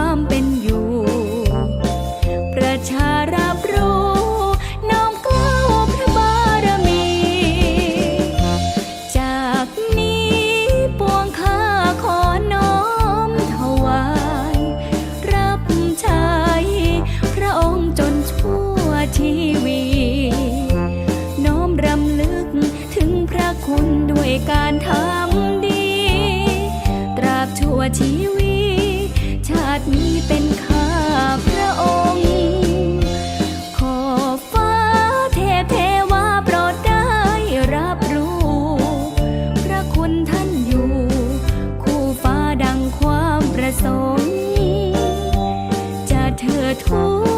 ความเป็นอยู่ ประชารับรู้น้อมกล้าวพระบารมี จากนี้ปวงข้าขอน้อมถวาย รับใช้พระองค์จนชั่วชีวีน้อมรำลึกถึงพระคุณด้วยการทำดี ตราบชั่วชีวี 的痛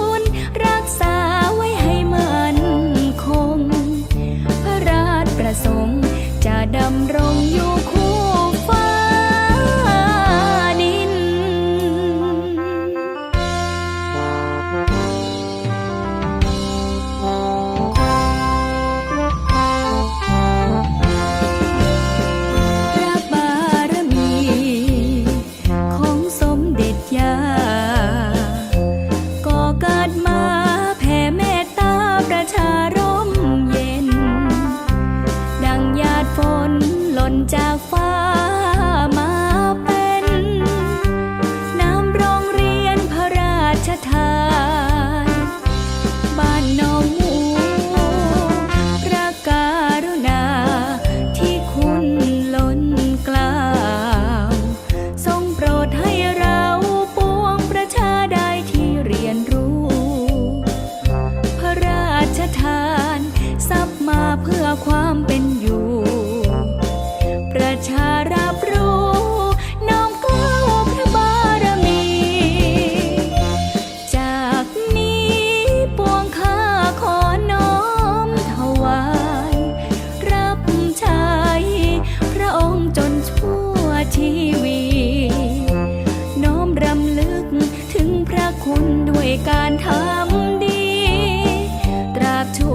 家。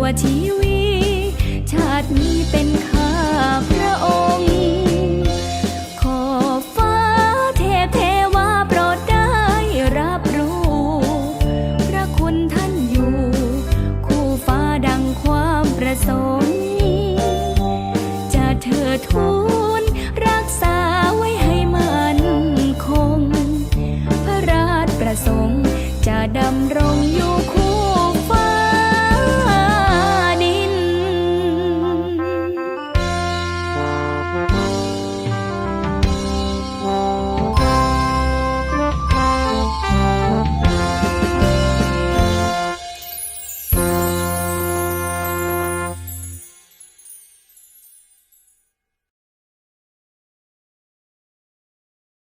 วชีวี ชาตินี้เป็นค